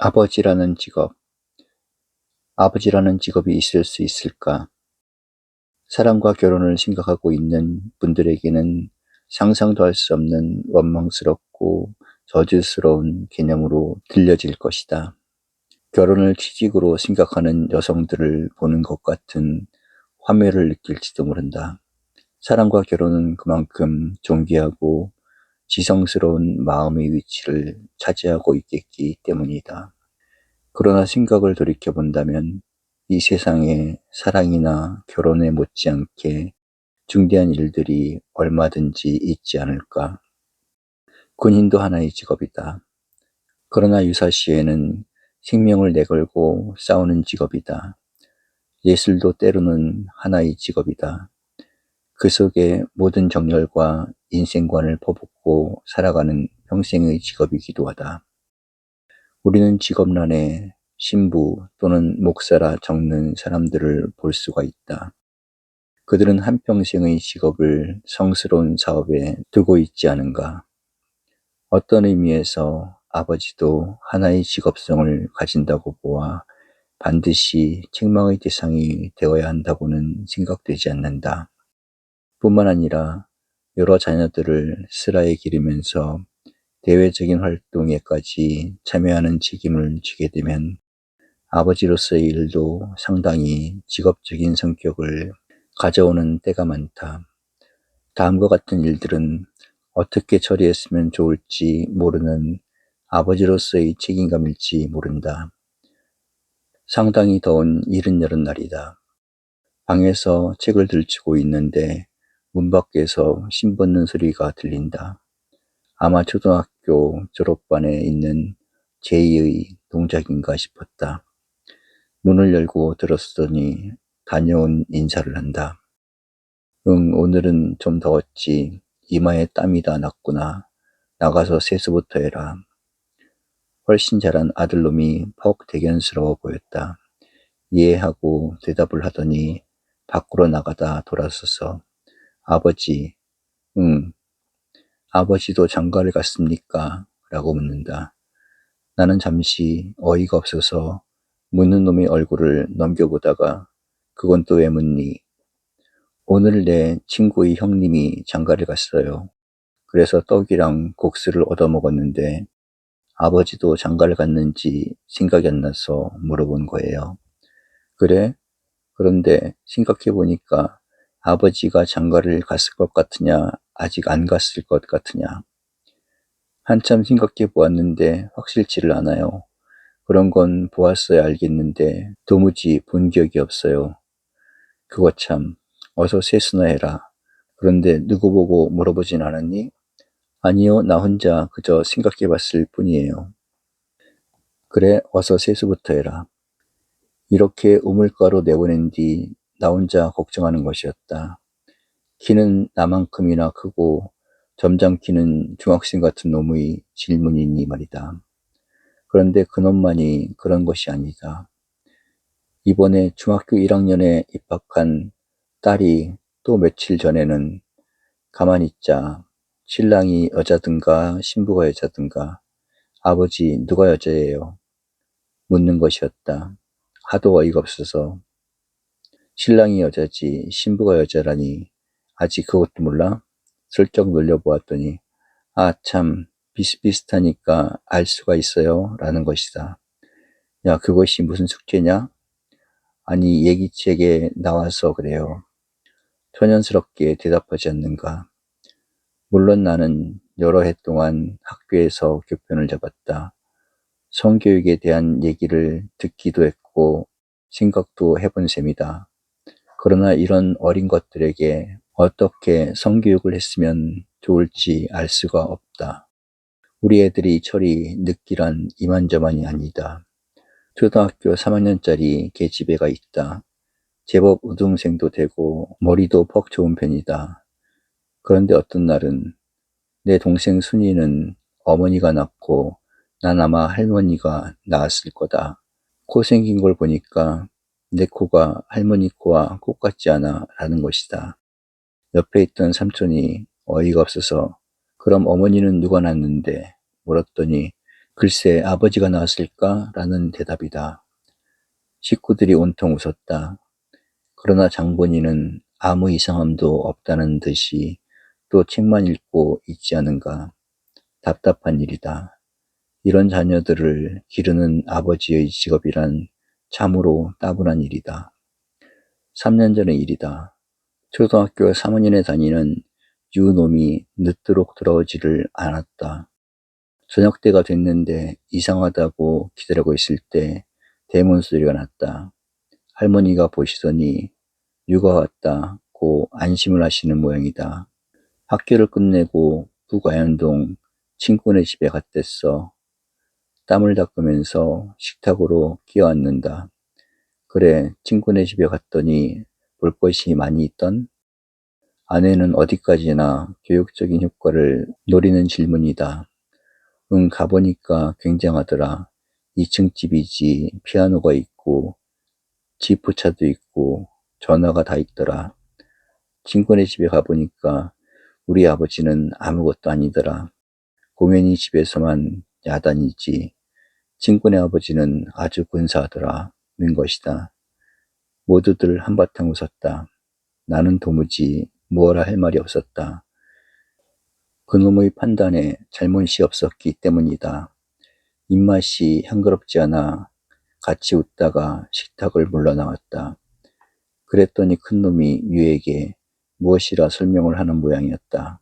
아버지라는 직업. 아버지라는 직업이 있을 수 있을까? 사랑과 결혼을 생각하고 있는 분들에게는 상상도 할 수 없는 원망스럽고 저주스러운 개념으로 들려질 것이다. 결혼을 취직으로 생각하는 여성들을 보는 것 같은 화매를 느낄지도 모른다. 사랑과 결혼은 그만큼 존귀하고 지성스러운 마음의 위치를 차지하고 있겠기 때문이다. 그러나 생각을 돌이켜 본다면 이 세상에 사랑이나 결혼에 못지않게 중대한 일들이 얼마든지 있지 않을까. 군인도 하나의 직업이다. 그러나 유사시에는 생명을 내걸고 싸우는 직업이다. 예술도 때로는 하나의 직업이다. 그 속에 모든 정열과 인생관을 퍼붓고 살아가는 평생의 직업이기도 하다. 우리는 직업란에 신부 또는 목사라 적는 사람들을 볼 수가 있다. 그들은 한평생의 직업을 성스러운 사업에 두고 있지 않은가. 어떤 의미에서 아버지도 하나의 직업성을 가진다고 보아 반드시 책망의 대상이 되어야 한다고는 생각되지 않는다. 뿐만 아니라 여러 자녀들을 슬하에 기르면서 대외적인 활동에까지 참여하는 책임을 지게 되면 아버지로서의 일도 상당히 직업적인 성격을 가져오는 때가 많다. 다음과 같은 일들은 어떻게 처리했으면 좋을지 모르는 아버지로서의 책임감일지 모른다. 상당히 더운 이른 여름 날이다. 방에서 책을 들치고 있는데 문 밖에서 심 벗는 소리가 들린다. 아마 초등학교 졸업반에 있는 제이의 동작인가 싶었다. 문을 열고 들었더니 다녀온 인사를 한다. 응, 오늘은 좀 더웠지. 이마에 땀이 다 났구나. 나가서 세수부터 해라. 훨씬 잘한 아들놈이 퍽 대견스러워 보였다. 이해하고 대답을 하더니 밖으로 나가다 돌아서서 아버지, 응, 아버지도 장가를 갔습니까? 라고 묻는다. 나는 잠시 어이가 없어서 묻는 놈의 얼굴을 넘겨보다가 그건 또 왜 묻니? 오늘 내 친구의 형님이 장가를 갔어요. 그래서 떡이랑 국수를 얻어먹었는데 아버지도 장가를 갔는지 생각이 안 나서 물어본 거예요. 그래? 그런데 생각해보니까 아버지가 장가를 갔을 것 같으냐, 아직 안 갔을 것 같으냐. 한참 생각해 보았는데 확실치를 않아요. 그런 건 보았어야 알겠는데 도무지 본 기억이 없어요. 그거 참, 어서 세수나 해라. 그런데 누구 보고 물어보진 않았니? 아니요, 나 혼자 그저 생각해 봤을 뿐이에요. 그래, 어서 세수부터 해라. 이렇게 우물가로 내보낸 뒤 나 혼자 걱정하는 것이었다. 키는 나만큼이나 크고 점장 키는 중학생 같은 놈의 질문이니 말이다. 그런데 그놈만이 그런 것이 아니다. 이번에 중학교 1학년에 입학한 딸이 또 며칠 전에는 가만히 있자 신랑이 여자든가 신부가 여자든가 아버지 누가 여자예요? 묻는 것이었다. 하도 어이가 없어서 신랑이 여자지 신부가 여자라니 아직 그것도 몰라? 슬쩍 놀려보았더니 아 참 비슷비슷하니까 알 수가 있어요 라는 것이다. 야 그것이 무슨 숙제냐? 아니 얘기책에 나와서 그래요. 천연스럽게 대답하지 않는가. 물론 나는 여러 해 동안 학교에서 교편을 잡았다. 성교육에 대한 얘기를 듣기도 했고 생각도 해본 셈이다. 그러나 이런 어린 것들에게 어떻게 성교육을 했으면 좋을지 알 수가 없다. 우리 애들이 철이 늦기란 이만저만이 아니다. 초등학교 3학년짜리 계집애가 있다. 제법 우등생도 되고 머리도 퍽 좋은 편이다. 그런데 어떤 날은 내 동생 순이는 어머니가 낳고 난 아마 할머니가 낳았을 거다. 코 생긴 걸 보니까 내 코가 할머니 코와 똑같지 않아 라는 것이다. 옆에 있던 삼촌이 어이가 없어서 그럼 어머니는 누가 낳는데 물었더니 글쎄 아버지가 나왔을까? 라는 대답이다. 식구들이 온통 웃었다. 그러나 장본인은 아무 이상함도 없다는 듯이 또 책만 읽고 있지 않은가. 답답한 일이다. 이런 자녀들을 기르는 아버지의 직업이란 참으로 따분한 일이다. 3년 전의 일이다. 초등학교 3학년에 다니는 유놈이 늦도록 돌아오지를 않았다. 저녁 때가 됐는데 이상하다고 기다리고 있을 때 대문 소리가 났다. 할머니가 보시더니 유가 왔다고 안심을 하시는 모양이다. 학교를 끝내고 북아현동 친구네 집에 갔댔어. 땀을 닦으면서 식탁으로 끼어앉는다. 그래, 친구네 집에 갔더니 볼 것이 많이 있던? 아내는 어디까지나 교육적인 효과를 노리는 질문이다. 응, 가보니까 굉장하더라. 2층 집이지, 피아노가 있고, 지프차도 있고, 전화가 다 있더라. 친구네 집에 가보니까 우리 아버지는 아무것도 아니더라. 공연히 집에서만 야단이지. 친구네 아버지는 아주 근사하더라. 는 것이다. 모두들 한바탕 웃었다. 나는 도무지 무엇라 할 말이 없었다. 그놈의 판단에 잘못이 없었기 때문이다. 입맛이 향그럽지 않아 같이 웃다가 식탁을 물러나왔다. 그랬더니 큰놈이 유에게 무엇이라 설명을 하는 모양이었다.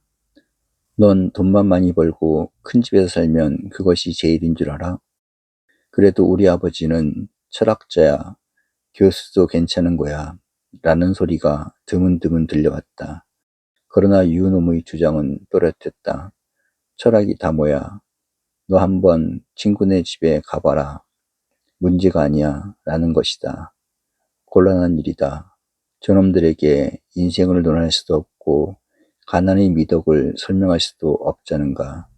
넌 돈만 많이 벌고 큰 집에서 살면 그것이 제일인 줄 알아? 그래도 우리 아버지는 철학자야. 교수도 괜찮은 거야. 라는 소리가 드문드문 들려왔다. 그러나 유놈의 주장은 또렷했다. 철학이 다 뭐야. 너 한번 친구네 집에 가봐라. 문제가 아니야. 라는 것이다. 곤란한 일이다. 저놈들에게 인생을 논할 수도 없고 가난의 미덕을 설명할 수도 없자는가.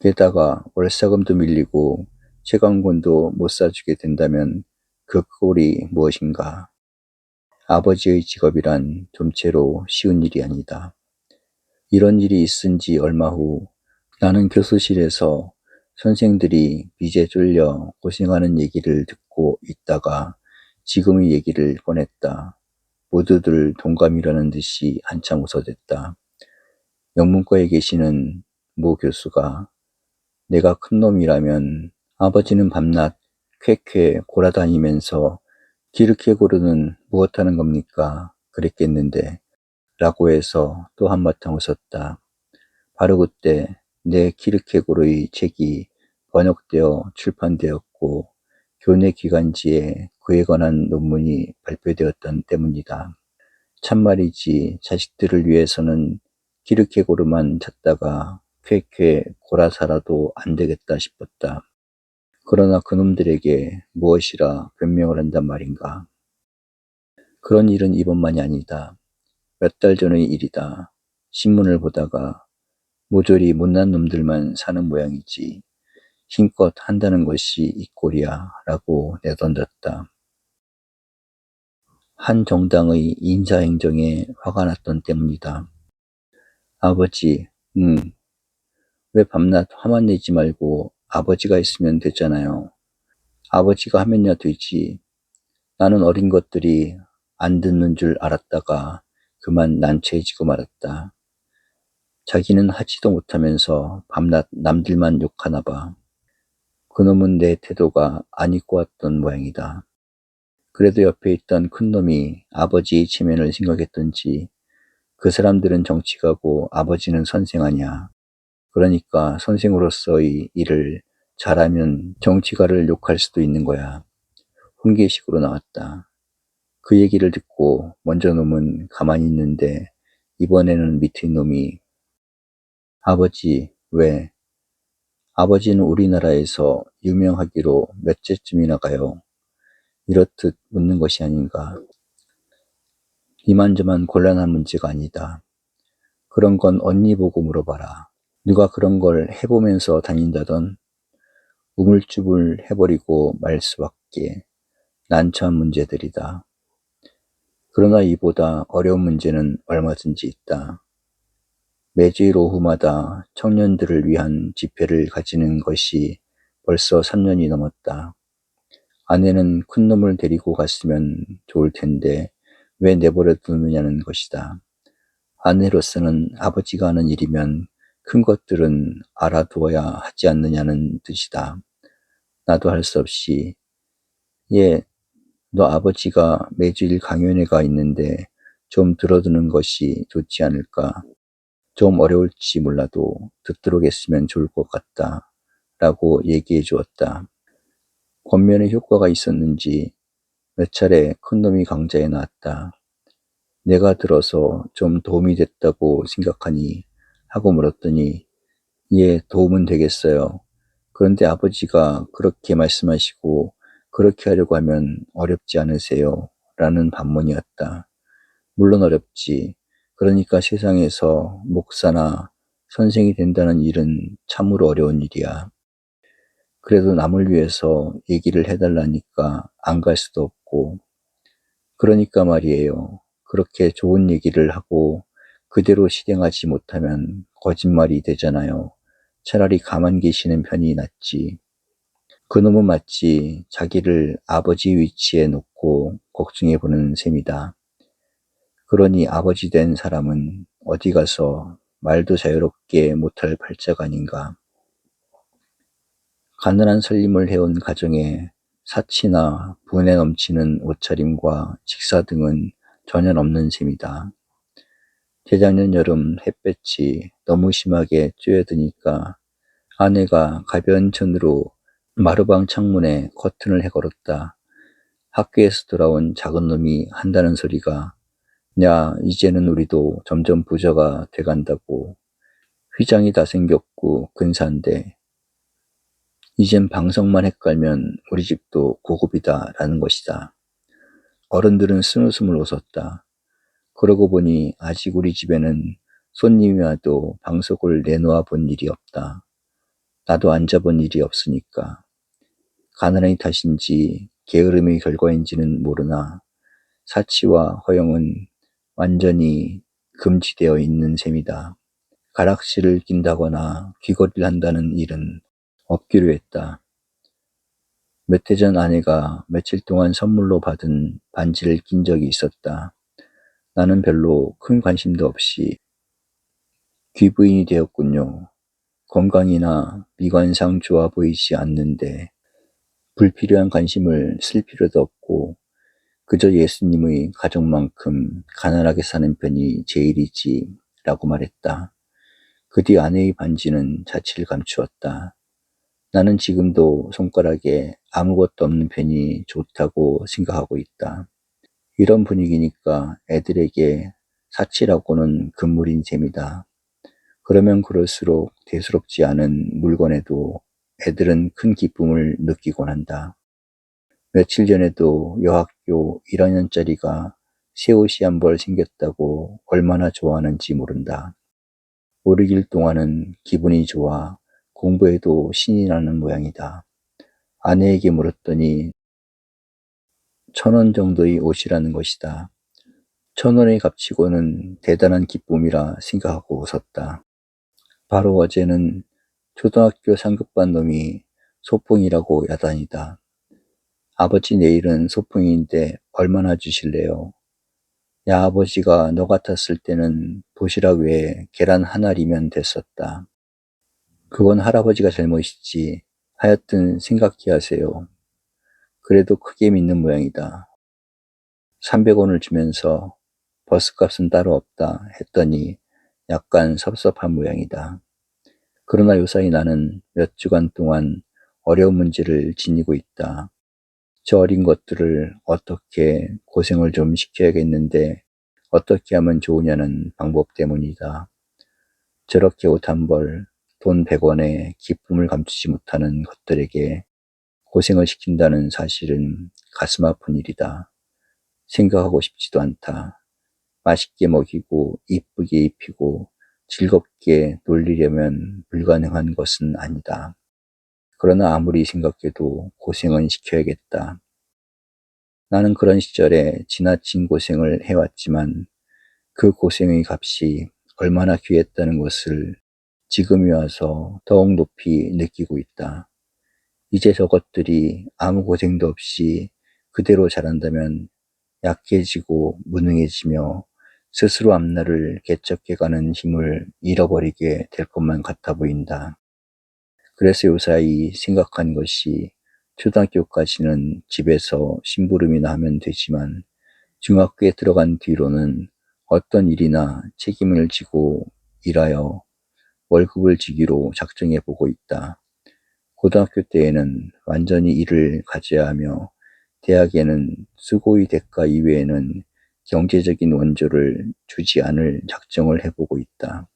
게다가 월사금도 밀리고 채광권도 못 사주게 된다면 그 꼴이 무엇인가. 아버지의 직업이란 좀채로 쉬운 일이 아니다. 이런 일이 있은 지 얼마 후 나는 교수실에서 선생들이 빚에 쫄려 고생하는 얘기를 듣고 있다가 지금의 얘기를 꺼냈다. 모두들 동감이라는 듯이 한참 웃어댔다. 영문과에 계시는 모 교수가 내가 큰 놈이라면 아버지는 밤낮 쾌쾌 골아다니면서 기르케고르는 무엇하는 겁니까? 그랬겠는데 라고 해서 또 한바탕 웃었다. 바로 그때 내 키르케고르의 책이 번역되어 출판되었고 교내 기간지에 그에 관한 논문이 발표되었던 때문이다. 참말이지 자식들을 위해서는 키르케고르만 찾다가 쾌쾌 고라살아도 안 되겠다 싶었다. 그러나 그놈들에게 무엇이라 변명을 한단 말인가. 그런 일은 이번만이 아니다. 몇 달 전의 일이다. 신문을 보다가 모조리 못난 놈들만 사는 모양이지. 힘껏 한다는 것이 이 꼴이야. 라고 내던졌다. 한 정당의 인사행정에 화가 났던 때문이다. 아버지, 응. 왜 밤낮 화만 내지 말고 아버지가 있으면 되잖아요. 아버지가 하면야 되지. 나는 어린 것들이 안 듣는 줄 알았다가 그만 난처해지고 말았다. 자기는 하지도 못하면서 밤낮 남들만 욕하나 봐. 그놈은 내 태도가 안 입고 왔던 모양이다. 그래도 옆에 있던 큰 놈이 아버지의 체면을 생각했던지 그 사람들은 정치가고 아버지는 선생 아니야. 그러니까 선생으로서의 일을 잘하면 정치가를 욕할 수도 있는 거야. 훈계식으로 나왔다. 그 얘기를 듣고 먼저 놈은 가만히 있는데 이번에는 밑에 놈이 아버지 왜? 아버지는 우리나라에서 유명하기로 몇째쯤이나 가요. 이렇듯 묻는 것이 아닌가. 이만저만 곤란한 문제가 아니다. 그런 건 언니 보고 물어봐라. 누가 그런 걸 해보면서 다닌다던 우물쭈물 해버리고 말 수밖에 난처한 문제들이다. 그러나 이보다 어려운 문제는 얼마든지 있다. 매주일 오후마다 청년들을 위한 집회를 가지는 것이 벌써 3년이 넘었다. 아내는 큰 놈을 데리고 갔으면 좋을 텐데 왜 내버려 두느냐는 것이다. 아내로서는 아버지가 하는 일이면 큰 것들은 알아두어야 하지 않느냐는 뜻이다. 나도 할 수 없이 예, 너 아버지가 매주일 강연회가 있는데 좀 들어두는 것이 좋지 않을까. 좀 어려울지 몰라도 듣도록 했으면 좋을 것 같다. 라고 얘기해 주었다. 권면의 효과가 있었는지 몇 차례 큰놈이 강좌에 나왔다. 내가 들어서 좀 도움이 됐다고 생각하니 하고 물었더니 예, 도움은 되겠어요. 그런데 아버지가 그렇게 말씀하시고 그렇게 하려고 하면 어렵지 않으세요? 라는 반문이었다. 물론 어렵지. 그러니까 세상에서 목사나 선생이 된다는 일은 참으로 어려운 일이야. 그래도 남을 위해서 얘기를 해달라니까 안 갈 수도 없고. 그러니까 말이에요. 그렇게 좋은 얘기를 하고 그대로 실행하지 못하면 거짓말이 되잖아요. 차라리 가만 계시는 편이 낫지. 그놈은 마치 자기를 아버지 위치에 놓고 걱정해 보는 셈이다. 그러니 아버지 된 사람은 어디 가서 말도 자유롭게 못할 팔자가 아닌가. 가난한 살림을 해온 가정에 사치나 분에 넘치는 옷차림과 식사 등은 전혀 없는 셈이다. 재작년 여름 햇볕이 너무 심하게 쬐어드니까 아내가 가벼운 천으로 마루방 창문에 커튼을 해걸었다. 학교에서 돌아온 작은 놈이 한다는 소리가 야 이제는 우리도 점점 부자가 돼간다고 휘장이 다 생겼고 근사한데 이젠 방석만 헷갈면 우리 집도 고급이다 라는 것이다. 어른들은 스물스물 웃었다. 그러고 보니 아직 우리 집에는 손님이 와도 방석을 내놓아 본 일이 없다. 나도 앉아본 일이 없으니까. 가난의 탓인지 게으름의 결과인지는 모르나 사치와 허영은 완전히 금지되어 있는 셈이다. 가락실을 낀다거나 귀걸이를 한다는 일은 없기로 했다. 몇 해 전 아내가 며칠 동안 선물로 받은 반지를 낀 적이 있었다. 나는 별로 큰 관심도 없이 귀부인이 되었군요. 건강이나 미관상 좋아 보이지 않는데 불필요한 관심을 쓸 필요도 없고 그저 예수님의 가족만큼 가난하게 사는 편이 제일이지 라고 말했다. 그 뒤 아내의 반지는 자취를 감추었다. 나는 지금도 손가락에 아무것도 없는 편이 좋다고 생각하고 있다. 이런 분위기니까 애들에게 사치라고는 금물인 셈이다. 그러면 그럴수록 대수롭지 않은 물건에도 애들은 큰 기쁨을 느끼곤 한다. 며칠 전에도 여학교 1학년짜리가 새 옷이 한 벌 생겼다고 얼마나 좋아하는지 모른다. 5, 6일 동안은 기분이 좋아 공부에도 신이 나는 모양이다. 아내에게 물었더니 천 원 정도의 옷이라는 것이다. 천 원의 값치고는 대단한 기쁨이라 생각하고 웃었다. 바로 어제는 초등학교 상급반 놈이 소풍이라고 야단이다. 아버지 내일은 소풍인데 얼마나 주실래요? 야 아버지가 너 같았을 때는 도시락 외에 계란 하나리면 됐었다. 그건 할아버지가 잘못이지. 하여튼 생각해 하세요. 그래도 크게 믿는 모양이다. 300원을 주면서 버스값은 따로 없다 했더니 약간 섭섭한 모양이다. 그러나 요사이 나는 몇 주간 동안 어려운 문제를 지니고 있다. 저 어린 것들을 어떻게 고생을 좀 시켜야겠는데 어떻게 하면 좋으냐는 방법 때문이다. 저렇게 옷 한 벌, 돈 100원에 기쁨을 감추지 못하는 것들에게 고생을 시킨다는 사실은 가슴 아픈 일이다. 생각하고 싶지도 않다. 맛있게 먹이고 이쁘게 입히고 즐겁게 놀리려면 불가능한 것은 아니다. 그러나 아무리 생각해도 고생은 시켜야겠다. 나는 그런 시절에 지나친 고생을 해왔지만 그 고생의 값이 얼마나 귀했다는 것을 지금이 와서 더욱 높이 느끼고 있다. 이제 저것들이 아무 고생도 없이 그대로 자란다면 약해지고 무능해지며 스스로 앞날을 개척해가는 힘을 잃어버리게 될 것만 같아 보인다. 그래서 요사이 생각한 것이 초등학교까지는 집에서 심부름이나 하면 되지만 중학교에 들어간 뒤로는 어떤 일이나 책임을 지고 일하여 월급을 주기로 작정해 보고 있다. 고등학교 때에는 완전히 일을 가져야 하며 대학에는 수고의 대가 이외에는 경제적인 원조를 주지 않을 작정을 해보고 있다.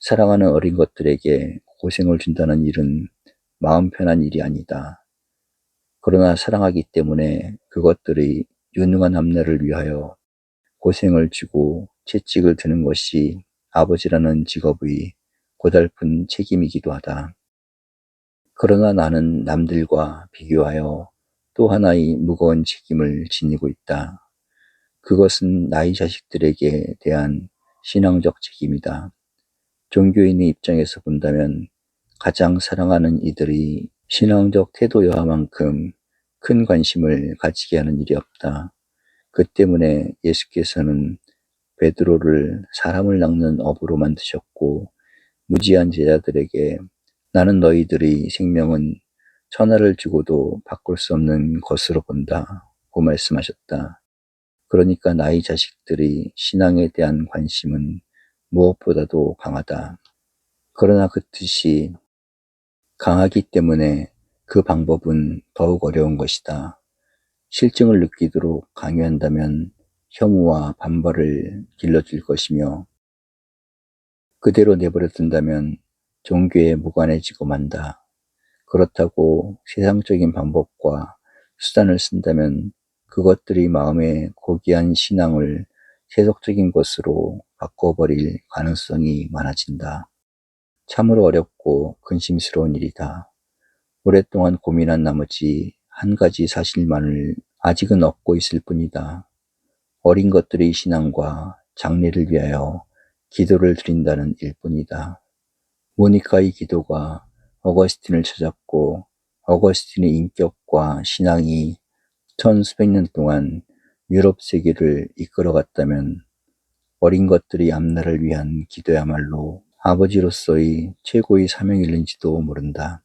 사랑하는 어린 것들에게 고생을 준다는 일은 마음 편한 일이 아니다. 그러나 사랑하기 때문에 그것들의 유능한 앞날을 위하여 고생을 주고 채찍을 드는 것이 아버지라는 직업의 고달픈 책임이기도 하다. 그러나 나는 남들과 비교하여 또 하나의 무거운 책임을 지니고 있다. 그것은 나의 자식들에게 대한 신앙적 책임이다. 종교인의 입장에서 본다면 가장 사랑하는 이들이 신앙적 태도 여하만큼 큰 관심을 가지게 하는 일이 없다. 그 때문에 예수께서는 베드로를 사람을 낚는 업으로 만드셨고 무지한 제자들에게 나는 너희들의 생명은 천하를 주고도 바꿀 수 없는 것으로 본다 고 말씀하셨다. 그러니까 나의 자식들의 신앙에 대한 관심은 무엇보다도 강하다. 그러나 그 뜻이 강하기 때문에 그 방법은 더욱 어려운 것이다. 실증을 느끼도록 강요한다면 혐오와 반발을 길러줄 것이며 그대로 내버려 둔다면 종교에 무관해지고 만다. 그렇다고 세상적인 방법과 수단을 쓴다면 그것들이 마음의 고귀한 신앙을 세속적인 것으로 바꿔버릴 가능성이 많아진다. 참으로 어렵고 근심스러운 일이다. 오랫동안 고민한 나머지 한 가지 사실만을 아직은 얻고 있을 뿐이다. 어린 것들의 신앙과 장래를 위하여 기도를 드린다는 일뿐이다. 모니카의 기도가 어거스틴을 찾았고 어거스틴의 인격과 신앙이 천수백 년 동안 유럽 세계를 이끌어갔다면 어린 것들이 앞날을 위한 기도야말로 아버지로서의 최고의 사명일는지도 모른다.